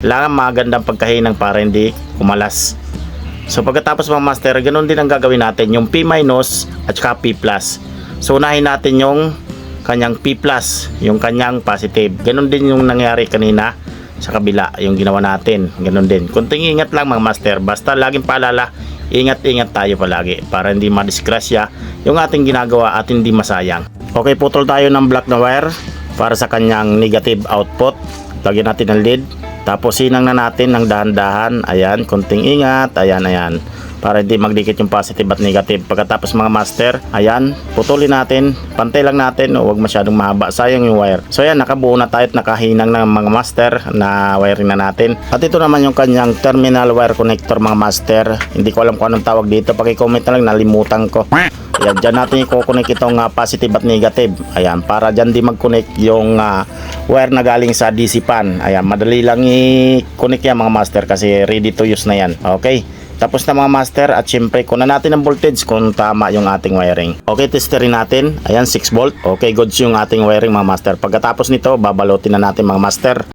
Kailangan magandang pagkahinang para hindi kumalas. So pagkatapos mga master, ganun din ang gagawin natin, yung P- at saka P+. So unahin natin yung kanyang P+, yung kanyang positive. Ganun din yung nangyari kanina sa kabila, yung ginawa natin. Ganun din. Kunting ingat lang mga master, basta laging paalala, ingat-ingat tayo palagi para hindi madisgrasya yung ating ginagawa at hindi masayang. Okay, putol tayo ng black na wire para sa kanyang negative output. Lagyan natin ng lead. Tapos sinang na natin ng dahan-dahan. Ayan, kunting ingat. Ayan, ayan. Para hindi magdikit yung positive at negative. Pagkatapos mga master, ayan, putulin natin. Pantay lang natin. Huwag masyadong mahaba. Sayang yung wire. So ayan, nakabuo na tayo at nakahinang ng mga master na wiring na natin. At ito naman yung kanyang terminal wire connector mga master. Hindi ko alam kung anong tawag dito. Paki-comment na lang, nalimutan ko. Ayan, dyan natin i-connect itong ah, positive at negative. Ayan, para dyan di mag-connect yung ah, wire na galing sa DC pan. Ayan, madali lang i-connect yan mga master kasi ready to use na yan. Okay. Tapos na mga master at syempre kunan natin ang voltage kung tama yung ating wiring. Okay, testerin natin. Ayan, 6 volt. Okay, goods yung ating wiring mga master. Pagkatapos nito, babalotin na natin mga master.